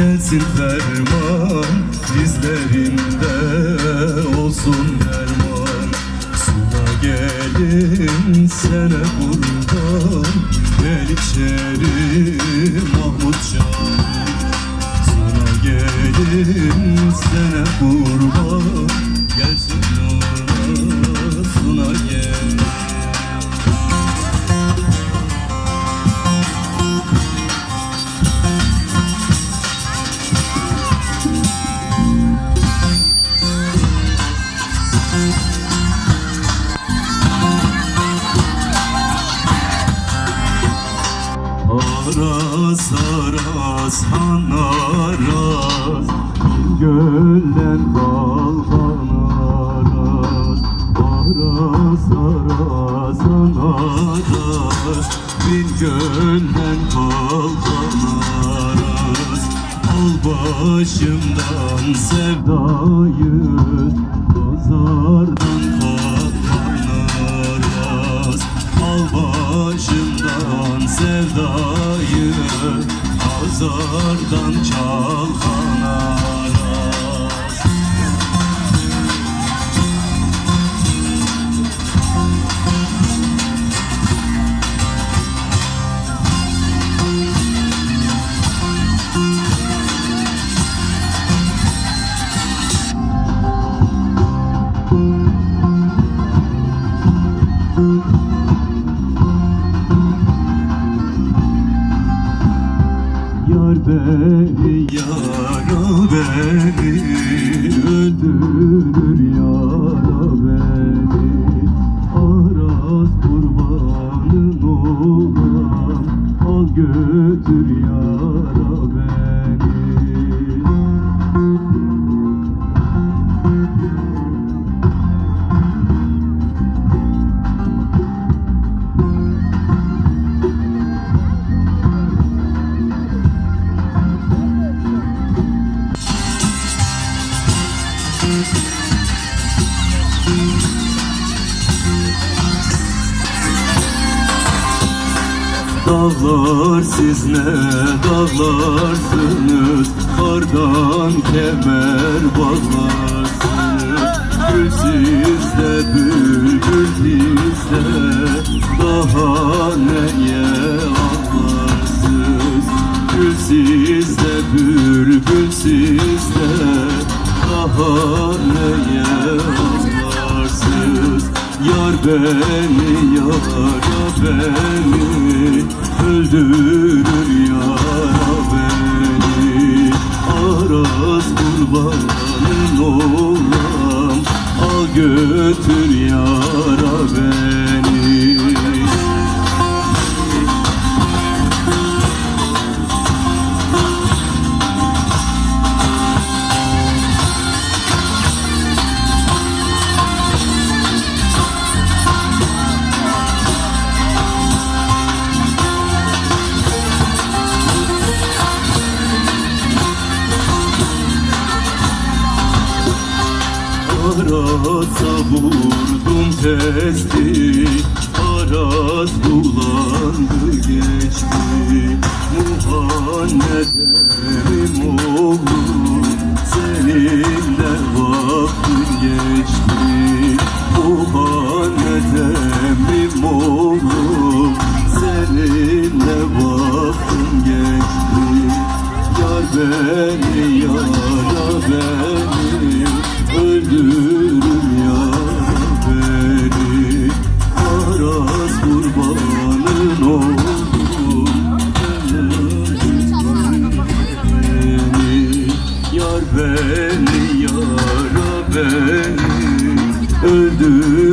Gelsin ferman dizlerimde olsun derman. Suna gelin sene kurban Melikşehir Mahmut Aras aras han aras Gölden balkan aras Aras aras Bin gölden aras Al başımdan sevdayı Yar beni, yara beni Öldürür yara beni. Aras kurbanın olan Al götür yara beni Dağlar siz ne dağlarsınız Kardan kemer bağlarsınız Gül sizde bülbül sizde Daha neye ağlarsınız? Gül sizde bülbül sizde Daha neye ağlarsınız? Yar beni, yara beni kurbanın olam Al götür yara beni Arasa vurdum testi Aras bulandı geçti. Oğlum Seninle Öldürür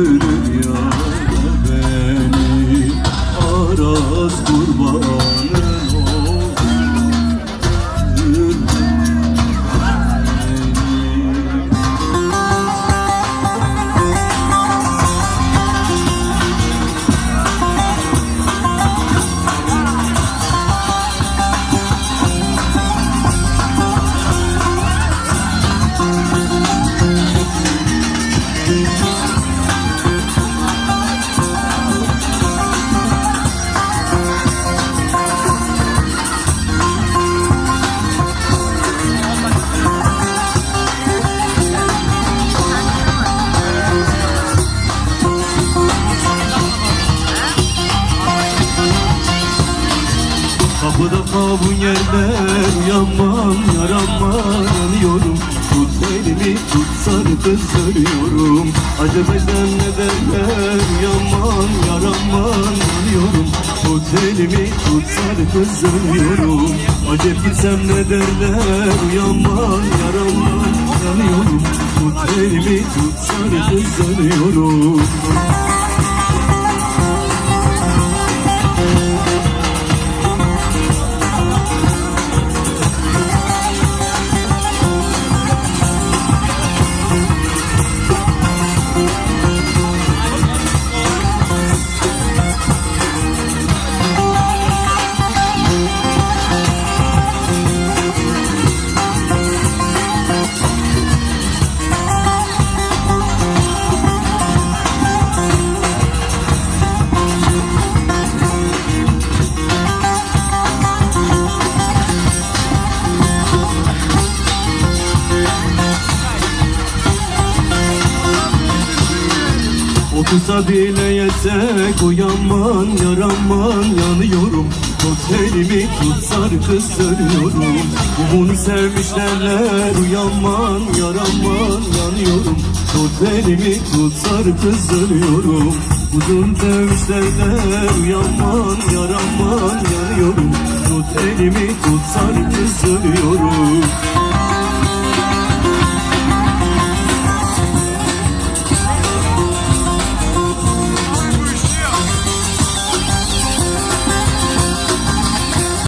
yerler Uyanmam yaranmam yanıyorum Tut elimi tut sarı kız ölüyorum Acaba sen ne derler Uyanmam yaranmam yanıyorum Tut elimi tut sarı kız ölüyorum Acep gitsem ne derler Uyanmam yaranmam yanıyorum Tut elimi tut sarı kız Okusa bile yetsek uyanman yaranman yanıyorum. Tut elimi tut sarı kız söylüyorum Umunu sevmiş derler uyanman yaranman yanıyorum. Tut elimi tut sarı kız söylüyorum Uzun sevmiş derler uyanman yaranman yanıyorum. Tut elimi tut sarı kız söylüyorum